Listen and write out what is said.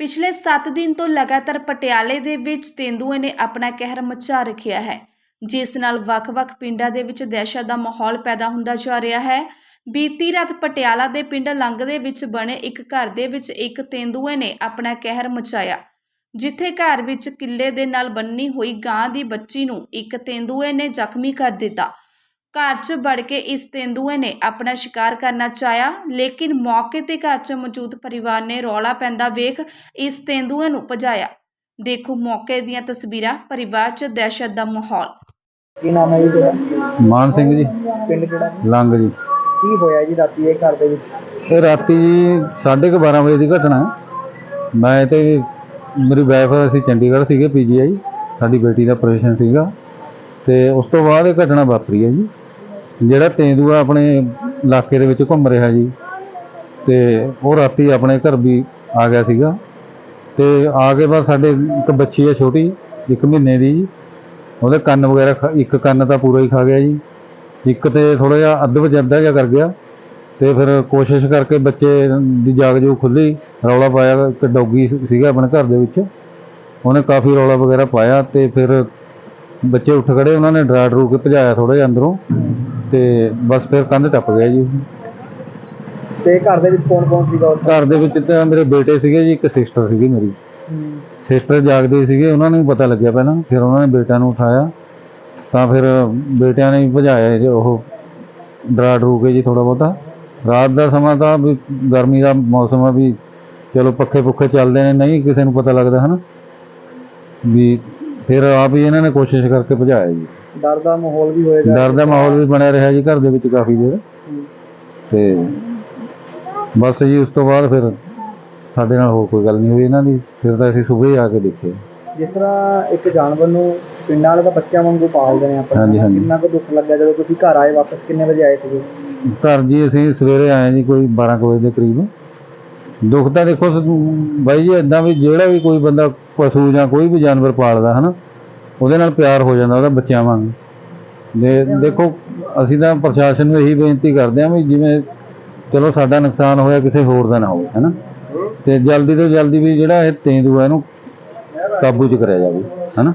ਪਿਛਲੇ 7 ਦਿਨ ਤੋਂ ਲਗਾਤਾਰ ਪਟਿਆਲੇ ਦੇ ਵਿੱਚ ਤੇਂਦੂਏ ਨੇ ਆਪਣਾ ਕਹਿਰ ਮਚਾ ਰੱਖਿਆ ਹੈ, ਜਿਸ ਨਾਲ ਵੱਖ-ਵੱਖ ਪਿੰਡਾਂ ਦੇ ਵਿੱਚ ਦਹਿਸ਼ਤ ਦਾ ਮਾਹੌਲ ਪੈਦਾ ਹੁੰਦਾ ਜਾ ਰਿਹਾ ਹੈ। ਬੀਤੀ ਰਾਤ ਪਟਿਆਲਾ ਦੇ ਪਿੰਡ ਲੰਗ ਦੇ ਵਿੱਚ ਬਣੇ ਇੱਕ ਘਰ ਦੇ ਵਿੱਚ ਇੱਕ ਤੇਂਦੂਏ ਨੇ ਆਪਣਾ ਕਹਿਰ ਮਚਾਇਆ, ਜਿੱਥੇ ਘਰ ਵਿੱਚ ਕਿੱਲੇ ਦੇ ਨਾਲ ਬੰਨੀ ਹੋਈ ਗਾਂ ਦੀ ਬੱਚੀ ਨੂੰ ਇੱਕ ਤੇਂਦੂਏ ਨੇ ਜ਼ਖਮੀ ਕਰ ਦਿੱਤਾ। ਘਰ 'ਚ ਵੜ ਕੇ ਇਸ ਤੇਂਦੂਏ ਨੇ ਆਪਣਾ ਸ਼ਿਕਾਰ ਕਰਨਾ ਚਾਹਿਆ ਲੇਕਿਨ ਮੌਕੇ ਤੇ ਘਰ 'ਚ ਮੌਜੂਦ ਪਰਿਵਾਰ ਨੇ ਰੌਲਾ ਪੈਂਦਾ ਵੇਖ ਇਸ ਤੇਂਦੂਏ ਨੂੰ ਭਜਾਇਆ ਦੇਖੋ ਮੌਕੇ ਦੀਆਂ ਤਸਵੀਰਾਂ ਪਰਿਵਾਰ 'ਚ ਦਹਿਸ਼ਤ ਦਾ ਮਾਹੌਲ। ਕੀ ਨਾਮ ਹੈ ਜੀ ਤੁਹਾਡਾ? ਮਾਨ ਸਿੰਘ ਜੀ। ਪਿੰਡ ਕਿਹੜਾ? ਜੀ? ਲੰਗ ਜੀ। ਕੀ ਹੋਇਆ ਜੀ ਰਾਤੀ ਇਹ ਘਰ ਦੇ ਵਿੱਚ? ਇਹ ਰਾਤੀ ਜੀ 12:30 ਵਜੇ ਦੀ ਘਟਨਾ। ਹੈ। ਮੈਂ ਤੇ ਮੇਰੀ ਵਾਈਫ ਅਸੀਂ ਚੰਡੀਗੜ੍ਹ ਸੀਗੇ ਪੀਜੀਆਈ ਸਾਡੀ ਬੇਟੀ ਦਾ ਆਪਰੇਸ਼ਨ ਸੀਗਾ। ਤੇ ਉਸ ਤੋਂ ਬਾਅਦ ਇਹ ਘਟਨਾ ਵਾਪਰੀ ਹੈ ਜੀ। ਜਿਹੜਾ ਤੇਂਦੂਆ ਆਪਣੇ ਇਲਾਕੇ ਦੇ ਵਿੱਚ ਘੁੰਮ ਰਿਹਾ ਜੀ, ਤੇ ਉਹ ਰਾਤੀ ਆਪਣੇ ਘਰ ਵੀ ਆ ਗਿਆ ਸੀਗਾ। ਤੇ ਆ ਕੇ ਬਾਅਦ ਸਾਡੇ ਇੱਕ ਬੱਚੀ ਹੈ ਛੋਟੀ, ਇੱਕ ਮਹੀਨੇ ਦੀ ਜੀ। ਉਹਦੇ ਕੰਨ ਵਗੈਰਾ ਖਾ- ਇੱਕ ਕੰਨ ਤਾਂ ਪੂਰਾ ਹੀ ਖਾ ਗਿਆ ਜੀ। ਇੱਕ ਤੇ ਥੋੜਾ ਜਿਹਾ ਅੱਧ ਵਿੱਚ ਅੱਧਾ ਜਿਹਾ ਕਰ ਗਿਆ, ਤੇ ਫਿਰ ਕੋਸ਼ਿਸ਼ ਕਰਕੇ ਬੱਚੇ ਦੀ ਜਾਗ ਜੋ ਖੁੱਲੀ ਰੌਲਾ ਪਾਇਆ ਇੱਕ ਡੌਗੀ ਸੀਗਾ ਆਪਣੇ ਘਰ ਦੇ ਵਿੱਚ। ਉਹਨੇ ਕਾਫੀ ਰੌਲਾ ਵਗੈਰਾ ਪਾਇਆ ਤੇ ਫਿਰ ਬੱਚੇ ਉੱਠ ਖੜੇ, ਉਹਨਾਂ ਨੇ ਡਰਾ ਡਰੂ ਕੇ ਭਜਾਇਆ ਥੋੜਾ ਜਿਹਾ ਅੰਦਰੋਂ। ਤੇ ਬਸ ਫਿਰ ਕੰਧ ਟੱਪ ਗਿਆ ਜੀ। ਤੇ ਘਰ ਦੇ ਵਿੱਚ ਕੌਣ ਕੌਣ ਸੀਗਾ ਉਸ ਘਰ ਦੇ ਵਿੱਚ ਤਾਂ ਮੇਰੇ ਬੇਟੇ ਸੀਗੇ ਜੀ ਇੱਕ ਸਿਸਟਰ ਸੀਗੀ ਮੇਰੀ। ਸਿਸਟਰ ਜਾਗਦੇ ਸੀਗੇ ਉਹਨਾਂ ਨੂੰ ਪਤਾ ਲੱਗਿਆ ਪਹਿਲਾਂ। ਫਿਰ ਉਹਨਾਂ ਨੇ ਬੇਟਾ ਨੂੰ ਉਠਾਇਆ। ਤਾਂ ਫਿਰ ਬੇਟਿਆਂ ਨੇ ਭਜਾਇਆ ਜੀ ਉਹ ਡਰਾ ਡਰੂ ਕੇ ਜੀ ਥੋੜਾ ਬਹੁਤਾ। ਰਾਤ ਦਾ ਸਮਾਂ ਤਾਂ ਵੀ ਗਰਮੀ ਦਾ ਮੌਸਮ ਆ ਵੀ ਚਲੋ ਪੱਖੇ ਪੁੱਖੇ ਚੱਲਦੇ ਨੇ ਨਹੀਂ ਕਿਸੇ ਨੂੰ ਪਤਾ ਲੱਗਦਾ ਹਨਾ। ਵੀ ਫਿਰ ਆਪ ਹੀ ਇਹਨਾਂ ਨੇ ਕੋਸ਼ਿਸ਼ ਕਰਕੇ ਭਜਾਇਆ ਜੀ। ਡਰ ਦਾ ਮਾਹੌਲ ਵੀ ਹੋਏਗਾ। ਡਰ ਦਾ ਮਾਹੌਲ ਵੀ ਬਣਿਆ ਰਿਹਾ ਜੀ ਘਰ ਦੇ ਵਿੱਚ ਕਾਫੀ ਦੇਰ। ਤੇ ਬਸ ਜੀ ਉਸ ਤੋਂ ਬਾਅਦ ਫਿਰ ਸਾਡੇ ਨਾਲ ਹੋਰ ਕੋਈ ਗੱਲ ਨਹੀਂ ਹੋਈ ਇਹਨਾਂ ਦੀ। ਫਿਰ ਤਾਂ ਅਸੀਂ ਸਵੇਰੇ ਆ ਕੇ ਦੇਖੇ ਜਿਸ ਤਰ੍ਹਾਂ ਇੱਕ ਜਾਨਵਰ ਨੂੰ ਪਿੰਡਾਂ ਵਾਲੇ ਤਾਂ ਬੱਚਿਆਂ ਵਾਂਗੂ ਪਾਲਦੇ ਨੇ ਆਪਾਂ ਹਾਂਜੀ, ਹਾਂਜੀ। ਕਿੰਨਾ ਕੁ ਦੁੱਖ ਲੱਗਿਆ ਜਦੋਂ ਤੁਸੀਂ ਘਰ ਆਏ ਵਾਪਸ ਕਿੰਨੇ ਵਜੇ ਆਏ ਸੀਗੇ? ਘਰ ਜੀ ਅਸੀਂ ਸਵੇਰੇ ਆਏ ਜੀ ਕੋਈ 12 ਕੁ ਵਜੇ ਦੇ ਕਰੀਬ। ਦੁੱਖ ਤਾਂ ਦੇਖੋ ਸ- ਬਾਈ ਜੀ ਇਦਾਂ ਵੀ ਜਿਹੜਾ ਵੀ ਕੋਈ ਬੰਦਾ ਪਸ਼ੂ ਜਾਂ ਕੋਈ ਵੀ ਜਾਨਵਰ ਪਾਲਦਾ ਹਨਾ? ਉਹਦੇ ਨਾਲ ਪਿਆਰ ਹੋ ਜਾਂਦਾ ਉਹਦਾ ਬੱਚਿਆਂ ਵਾਂਗ। ਦੇ ਦੇਖੋ, ਅਸੀਂ ਤਾਂ ਪ੍ਰਸ਼ਾਸਨ ਨੂੰ ਇਹੀ ਬੇਨਤੀ ਕਰਦੇ ਹਾਂ ਵੀ ਜਿਵੇਂ ਚਲੋ ਸਾਡਾ ਨੁਕਸਾਨ ਹੋਇਆ, ਕਿਸੇ ਹੋਰ ਦਾ ਨਾ ਹੋਵੇ, ਹਨਾ? ਤੇ ਜਲਦੀ ਤੋਂ ਜਲਦੀ ਵੀ ਜਿਹੜਾ ਇਹ ਤੇਂਦੂਆ ਇਹਨੂੰ ਕਾਬੂ 'ਚ ਕਰਿਆ ਜਾਵੇ, ਹਨਾ?